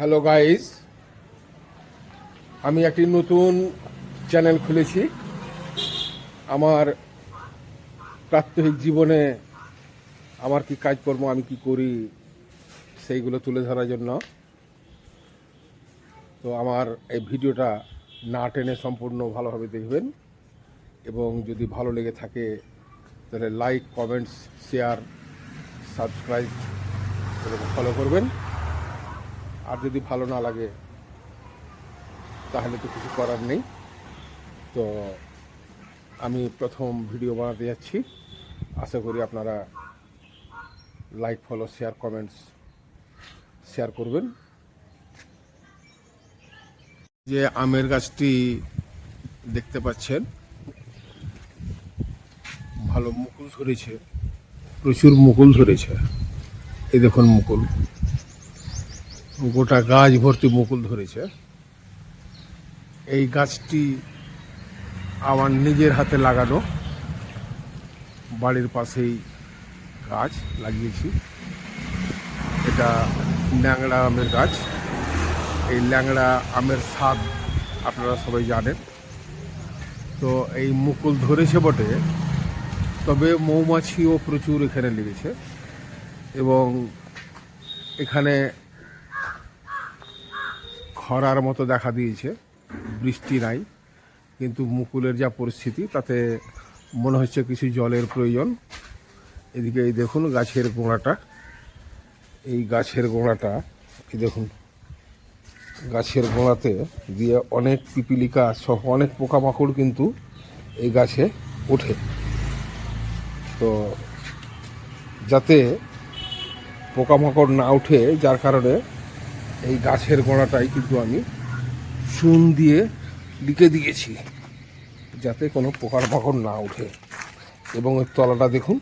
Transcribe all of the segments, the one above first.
Hello guys আমি একটি নতুন চ্যানেল খুলেছি। আমার প্রাত্যহিক জীবনে আমার কি কাজকর্ম, আমি কি করি, সেইগুলো তুলে ধরার জন্য। তো আমার এই ভিডিওটা না টেনে সম্পূর্ণ ভালোভাবে দেখবেন। এবং যদি ভালো লেগে থাকে, তাহলে like comments share subscribe follow করবেন। আর যদি ভালো না লাগে, তাহলে তো কিছু করার নেই। তো আমি প্রথম ভিডিও বানাতে যাচ্ছি। আশা করি আপনারা like follow share comments share করবেন। যে আমের গাছটি দেখতে পাচ্ছেন, ভালো মুকুল ধরেছে, প্রচুর মুকুল ধরেছে। এই দেখুন মুকুল। গোটা গাছ ভর্তি মুকুল ধরেছে। এই গাছটি আমার নিজের হাতে লাগানো। বাড়ির পাশেই গাছ লাগিয়েছি। এটা ল্যাংড়া আমের গাছ। এই ল্যাংড়া আমের স্বাদ আপনারা সবাই জানেন। তো এই মুকুল ধরেছে বটে। তবে মৌমাছিও প্রচুর এখানে লেগেছে। এবং এখানে খরার মতো দেখা দিয়েছে, বৃষ্টি নাই, কিন্তু মুকুলের যা পরিস্থিতি, তাতে মনে হচ্ছে কিছু জলের প্রয়োজন। এদিকে এই দেখুন গাছের গোড়াটা, এই গাছের গোড়াটা, এই দেখুন, গাছের গোড়াতে দিয়ে অনেক পিপিলিকা সহ অনেক পোকামাকড় কিন্তু এই গাছে ওঠে। তো যাতে পোকামাকড় না উঠে, যার কারণে এই গাছের গোড়াটাই কিন্তু আমি চুন দিয়ে লিখে দিয়েছি, যাতে কোনো পোকার মাকড় না উঠে এবং ওই তলাটা দেখুন,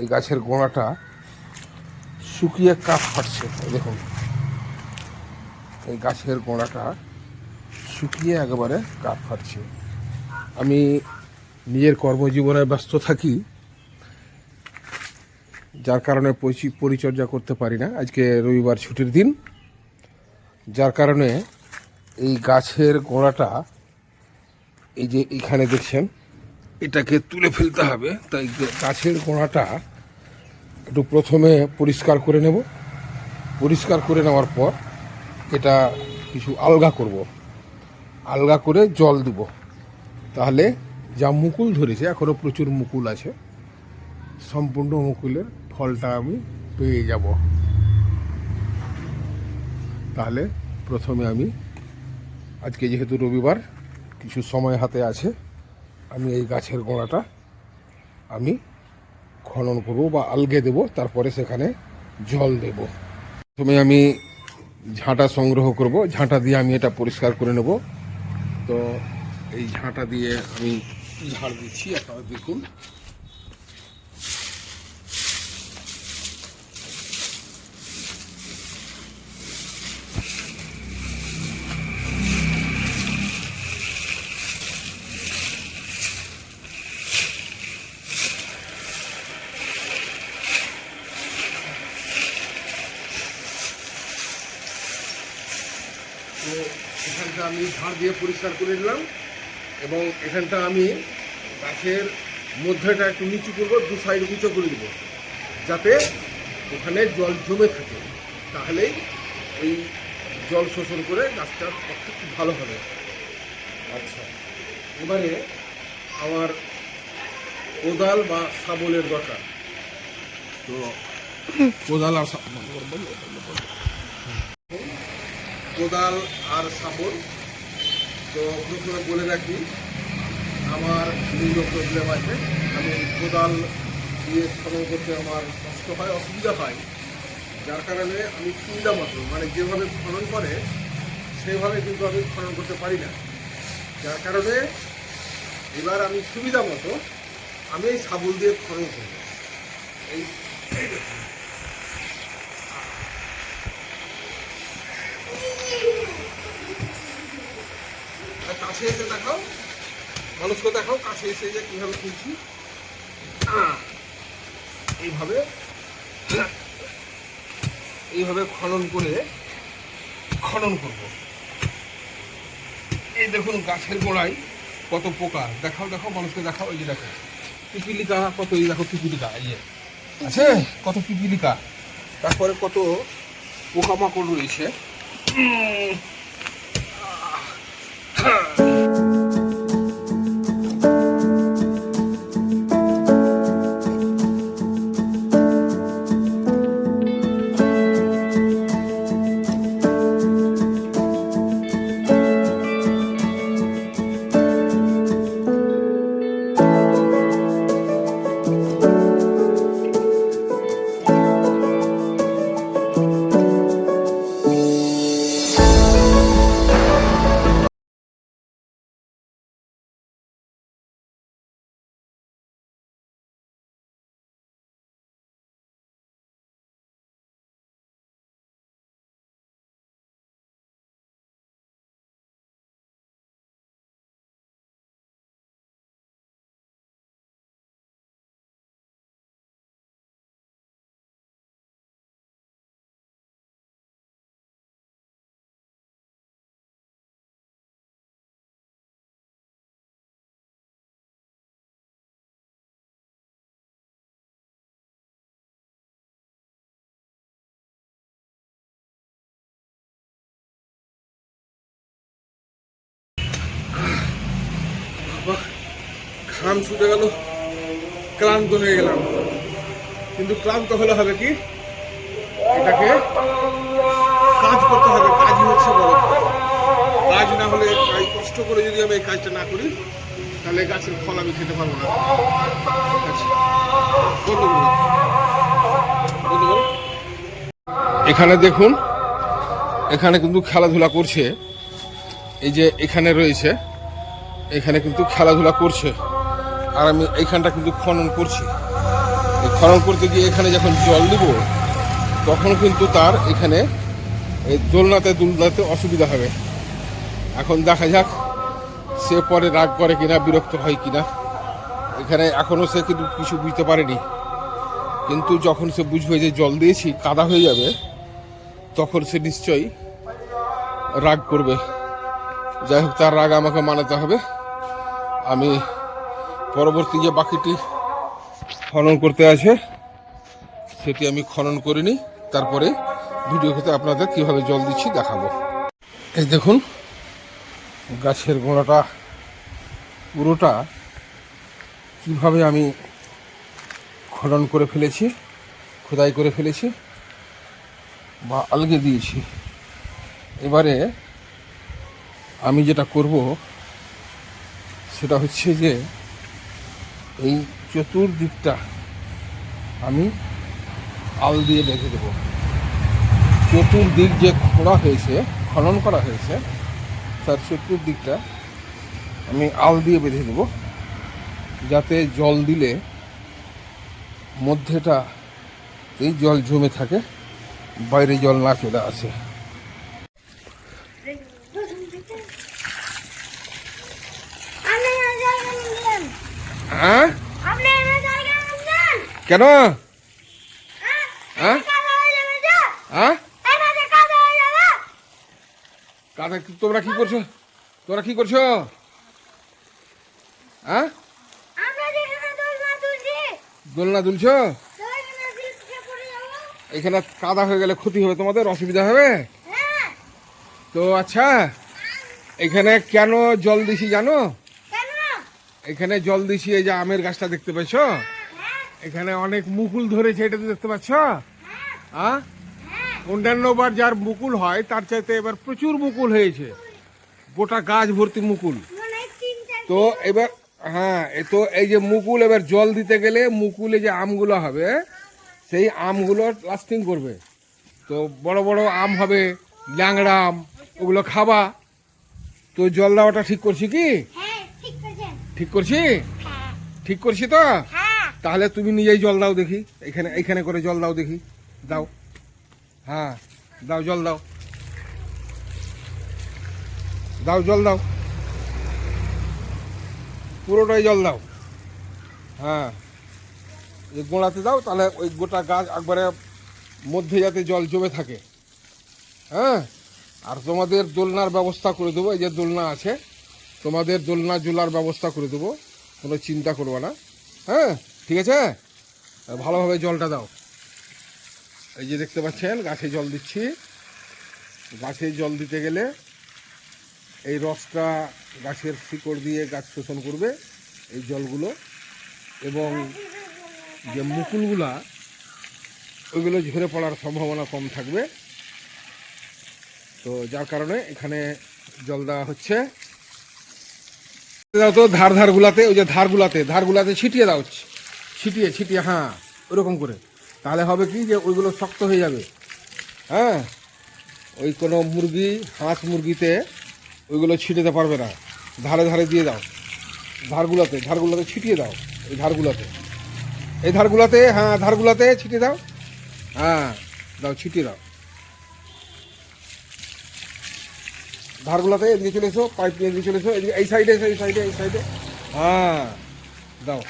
এই গাছের গোড়াটা শুকিয়ে কাঠ ফাটছে, দেখুন। এই গাছের গোড়াটা শুকিয়ে একেবারে কাঠ ফাটছে। আমি নিজের কর্মজীবনে ব্যস্ত থাকি যার কারণে পরিচি- পরিচর্যা করতে পারি না। আজকে রবিবার ছুটির দিন। যার কারণে এই গাছের গোড়াটা এই যে এখানে দেখছেন, এটাকে তুলে ফেলতে হবে। তাই গাছের গোড়াটা একটু প্রথমে পরিষ্কার করে নেব। পরিষ্কার করে নেওয়ার পর এটা কিছু আলগা করব। আলগা করে জল দিব। তাহলে যা মুকুল ধরেছে এখনও প্রচুর মুকুল আছে। সম্পূর্ণ মুকুলের ফলটা আমি পেয়ে যাব। তাহলে প্রথমে আমি, আজকে যেহেতু রবিবার, কিছু সময় হাতে আছে, আমি এই গাছের গোড়াটা আমি খনন করব বা আলগে দেব, তারপরে সেখানে জল দেব। প্রথমে আমি ঝাঁটা সংগ্রহ করব, ঝাঁটা দিয়ে আমি এটা পরিষ্কার করে নেব। তো এই ঝাঁটা দিয়ে আমি ঝাড় দিচ্ছি, আপনারা দেখুন তো ঝাড় দিয়ে পরিষ্কার করে নিলাম এবং এখানটা আমি গাছের মধ্যেটা একটু নিচু করব, দু সাইড উঁচু করে দেবো যাতে ওখানে জল জমে থাকে। তাহলেই ওই জল শোষণ করে গাছটার পক্ষে খুব ভালো হবে। আচ্ছা এবারে আমার কোদাল বা শাবলের দরকার। তো কোদাল আর কোদাল আর শাবল তো প্রথমে বলে রাখি, আমার লিঙ্গ প্রবলেম আছে। আমি কোদাল দিয়ে খনন করতে আমার কষ্ট হয়, অসুবিধা হয়। যার কারণে আমি সুবিধা মতো মানে যেভাবে খনন করে, সেভাবে কিন্তু আমি খনন করতে পারি না। যার কারণে এবার আমি সুবিধা মতো আমি এই শাবল দিয়ে খনন করব। এই কাছে এসে দেখাও। মানুষকে দেখাও কাছে এসে যে কীভাবে খুলছি এইভাবে এইভাবে খনন করে খনন করব। এই দেখুন গাছের গোড়ায় কত পোকা। দেখাও দেখাও, মানুষকে দেখাও, এই যে দেখো। পিপিলিকা, কত এই দেখো পিপিলিকা, এই যে। আছে? কত পিপিলিকা। তারপরে কত পোকামাকড় রয়েছে। ঘাম ছুটে গেল, ক্লান্ত হয়ে গেলাম। কিন্তু ক্লান্ত হলে হবে কি? এটাকে কাজ করতে হবে, কাজই হচ্ছে বড় কাজ না হলে কাজ কষ্ট করে যদি আমি এই কাজটা না করি, তাহলে গাছের ফল আমি খেতে পারব না। এখানে দেখুন, এখানে কিন্তু খেলাধুলা করছে। এই যে এখানে রয়েছে, এখানে কিন্তু খেলাধুলা করছে। আর আমি এইখানটা কিন্তু খনন করছি। খনন করতে গিয়ে এখানে যখন জল দিব তখন কিন্তু তার এখানে এই দোলনাতে দুলনাতে অসুবিধা হবে। এখন দেখা যাক সে পরে রাগ করে কিনা, বিরক্ত হয় কিনা। এখানে এখনও সে কিন্তু কিছু বুঝতে পারেনি। কিন্তু যখন সে বুঝবে যে জল দিয়েছি, কাদা হয়ে যাবে, তখন সে নিশ্চয়ই রাগ করবে। যাই হোক, তার রাগ আমাকে মানাতে হবে। আমি পরবর্তী যে বাকিটি খনন করতে আছে, সেটি আমি খনন করে নিই তারপরে ভিডিও খেতে আপনাদের কীভাবে জল দিচ্ছি দেখাবো। এই দেখুন, গাছের গোড়াটা, পুরোটা কীভাবে আমি খনন করে ফেলেছি, খোদাই করে ফেলেছি বা আলগে দিয়েছি। এবারে আমি যেটা করব, সেটা হচ্ছে যে এই চতুর্দিকটা আমি আল দিয়ে বেঁধে দেব। চতুর্দিক যে খোঁড়া হয়েছে, খনন করা হয়েছে, তার চতুর্দিকটা আমি আল দিয়ে বেঁধে দেব যাতে জল দিলে মধ্যেটা, এই জল জমে থাকে, বাইরে জল না চলে আসে। কেন? হ্যাঁ? কাদা হয়ে হ্যাঁ? কাদা তোমরা কি করছ? তোমরা কি করছ? হ্যাঁ? দোলনা দুলছো এখানে কাদা হয়ে গেলে ক্ষতি হবে তোমাদের? অসুবিধা হবে? তো আচ্ছা এখানে কেন জল দিছি জানো? কেন এখানে জল দিছি এই যে আমের গাছটা দেখতে পাচ্ছ এখানে অনেক মুকুল ধরেছে এটা দেখতে পাচ্ছ? হ্যাঁ অন্যান্যবার যার মুকুল হয় তার চাইতে এবার প্রচুর মুকুল হয়েছে। গোটা গাছ ভর্তি মুকুল। তো এবার হ্যাঁ তো এই যে মুকুল এবার জল দিতে গেলে মুকুলে যে আমগুলো হবে সেই আমগুলো লাস্টিং করবে। তো বড় বড় আম হবে ল্যাংড়া আম ওগুলো খাবা। তো জল দেওয়াটা ঠিক করছি কি? হ্যাঁ ঠিক করছি? ঠিক করছি তো? তাহলে তুমি নিজেই জল দাও দেখি। এখানে এখানে করে জল দাও দেখি। দাও। হ্যাঁ দাও জল দাও। দাও জল দাও। পুরোটাই জল দাও। হ্যাঁ। এই গোড়াতে দাও, তাহলে ওই গোটা গাছ একবারে মধ্যে যাতে জল জমে থাকে। হ্যাঁ? আর তোমাদের দোলনার ব্যবস্থা করে দেবো, এই যে দোলনা আছে। তোমাদের দোলনা জোলার ব্যবস্থা করে দেবো, কোনো চিন্তা করবে না। হ্যাঁ ঠিক আছে? ভালোভাবে জলটা দাও। এই যে দেখতে পাচ্ছেন, গাছে জল দিচ্ছি। গাছে জল দিতে গেলে এই রসটা গাছের শিকড় দিয়ে গাছ শোষণ করবে, এই জলগুলো। এবং যে মুকুলগুলা, ওইগুলো ঝরে পড়ার সম্ভাবনা কম থাকবে। তো যার কারণে এখানে জল দেওয়া হচ্ছে। দাও তো ধার ধারগুলাতে, ওই যে ধারগুলাতে ধারগুলাতে ছিটিয়ে দাও ছিটিয়ে ছিটিয়ে হ্যাঁ ওরকম করে। তাহলে হবে কি যে ওইগুলো শক্ত হয়ে যাবে। হ্যাঁ ওই কোনো মুরগি, হাঁস মুরগিতে ওইগুলো ছিটাতে পারবে না। ধারে ধারে দিয়ে দাও। ধারগুলাতে ধারগুলাতে ছিটিয়ে দাও, এই ধারগুলাতে। এই ধারগুলাতে হ্যাঁ ধারগুলাতে ছিটিয়ে দাও। হ্যাঁ দাও, ছিটিয়ে দাও। ধারগুলাতে এদিকে চলে এসো পাইপ নিয়ে এদিকে চলে এসো এদিকে এই সাইডে এই সাইডে এই সাইডে। হ্যাঁ দাও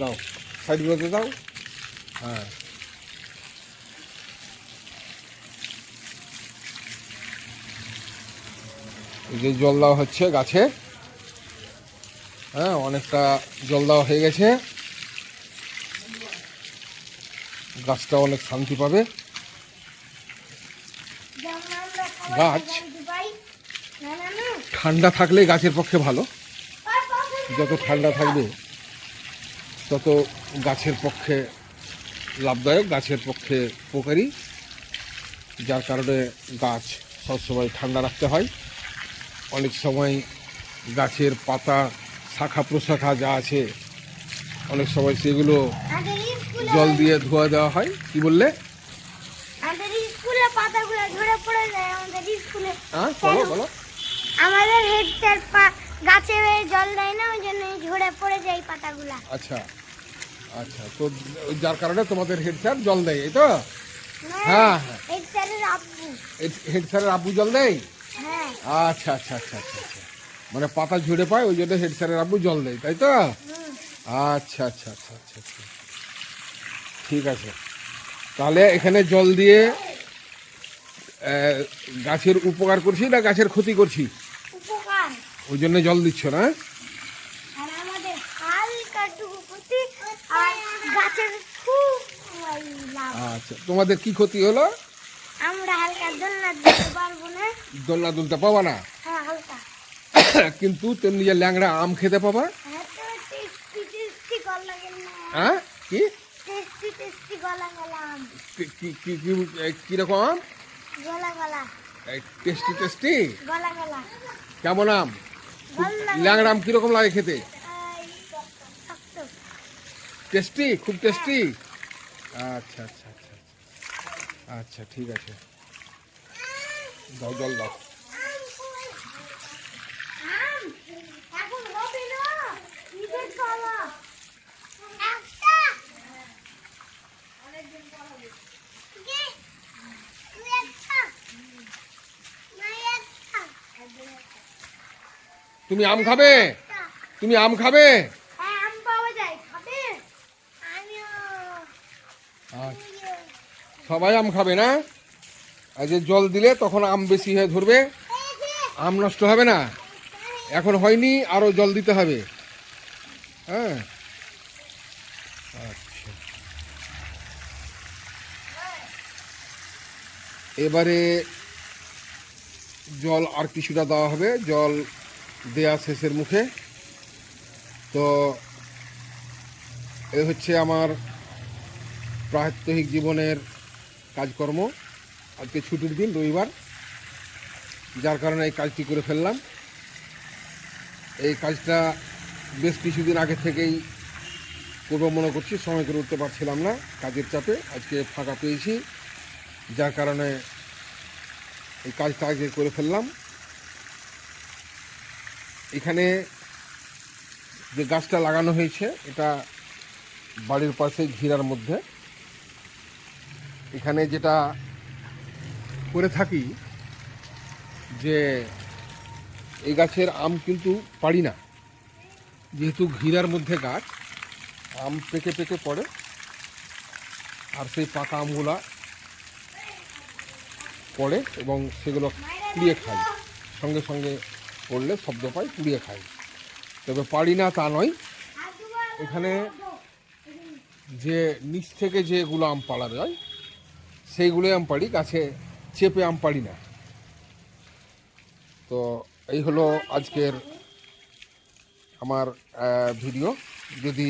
দাও সাইডগুলোতে দাও। হ্যাঁ। এই যে জল দেওয়া হচ্ছে গাছে। হ্যাঁ অনেকটা জল দেওয়া হয়ে গেছে। গাছটা অনেক শান্তি পাবে। গাছ। ঠান্ডা থাকলে গাছের পক্ষে ভালো। যত ঠান্ডা থাকবে তত গাছের পক্ষে লাভদায়ক গাছের পক্ষে উপকারী। যার কারণে গাছ সবসময় ঠান্ডা রাখতে হয়। অনেক সময় গাছের পাতা শাখা প্রশাখা যা আছে অনেক সময় সেগুলো জল দিয়ে ধোয়া দেওয়া হয়। কি বললে? হ্যাঁ বলো বলো। আমাদের হেড স্যার গাছে জল দেয় না ওই জন্য ঝরে পড়ে যায় পাতাগুলা। আচ্ছা আচ্ছা তো যার কারণে তোমাদের হেড স্যার জল দেয় এই তো? হ্যাঁ, হ্যাঁ। হেড স্যারের আব্বু। হেড স্যারের আব্বু জল দেয়? হ্যাঁ। আচ্ছা আচ্ছা আচ্ছা আচ্ছা আচ্ছা। মানে পাতা ঝরে পায় ওই জন্য হেড স্যারের আব্বু জল দেয় তাই তো? আচ্ছা আচ্ছা আচ্ছা আচ্ছা আচ্ছা। ঠিক আছে। তাহলে এখানে জল দিয়ে গাছের উপকার করছি না গাছের ক্ষতি করছি? ওই জন্য জল দিচ্ছ না লাভ আচ্ছা তোমাদের কি ক্ষতি হলো? আমরা হালকা দোলনা পারব না। দোলনা দুলতে পাবা না? হ্যাঁ কিন্তু তেমনি যে ল্যাংড়া আম খেতে পাবা? হ্যাঁ হ্যাঁ কি? কীরকম আম? Tasty tasty? কেমন আম? ভালো লাগে ল্যাংড়া আম কীরকম লাগে খেতে? টেস্টি? খুব টেস্টি? আচ্ছা আচ্ছা আচ্ছা আচ্ছা। আচ্ছা ঠিক আছে। দাও, জল দাও আম এখন হবে না ঈদের খাওয়া একটা অনেকদিন পর হবে কি তুই একটা না একটা তুমি আম খাবে? তুমি আম খাবে? হ্যাঁ আচ্ছা, সবাই আম খাবে না? আর যে জল দিলে তখন আম বেশি হয়ে ধরবে। আম নষ্ট হবে না? এখন হয়নি আরও জল দিতে হবে। হ্যাঁ? আচ্ছা। এবারে জল আর কিছুটা দেওয়া হবে। জল দেয়া শেষের মুখে। তো এ হচ্ছে আমার প্রাত্যহিক জীবনের কাজকর্ম। আজকে ছুটির দিন, রবিবার। যার কারণে এই কাজটি করে ফেললাম। এই কাজটা বেশ কিছুদিন আগে থেকেই করব মনে করছি, সময় করে উঠতে পারছিলাম না কাজের চাপে। আজকে ফাঁকা পেয়েছি, যার কারণে এই কাজটা আগে করে ফেললাম। এখানে যে গাছটা লাগানো হয়েছে, এটা বাড়ির পাশে ঘিরার মধ্যে। এখানে যেটা করে থাকি যে এই গাছের আম কিন্তু পারি না। যেহেতু ঘিরার মধ্যে গাছ, আম পেকে পেকে পড়ে, আর সেই পাকা আমগুলা পড়ে এবং সেগুলো কুড়িয়ে খাই। সঙ্গে সঙ্গে পড়লে শব্দ পাই কুড়িয়ে খাই তবে পারি না তা নয় এখানে যে নিচ থেকে যেগুলো আম পাড়া যায় সেইগুলো আম পাড়ি গাছে চেপে আম পাড়ি না তো এই হলো আজকের আমার আহ, ভিডিও যদি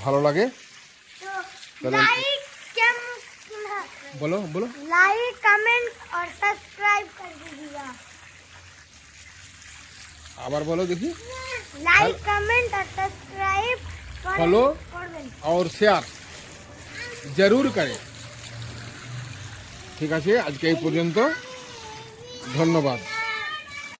ভালো লাগে तो लाइक कैम বলো বলো लाइक कमेंट और सब्सक्राइब कर दीजिएगा আবার বলো দেখি। লাইক কমেন্ট আর সাবস্ক্রাইব ফলো আর শেয়ার জরুর করে ঠিক আছে আজকে এই পর্যন্ত ধন্যবাদ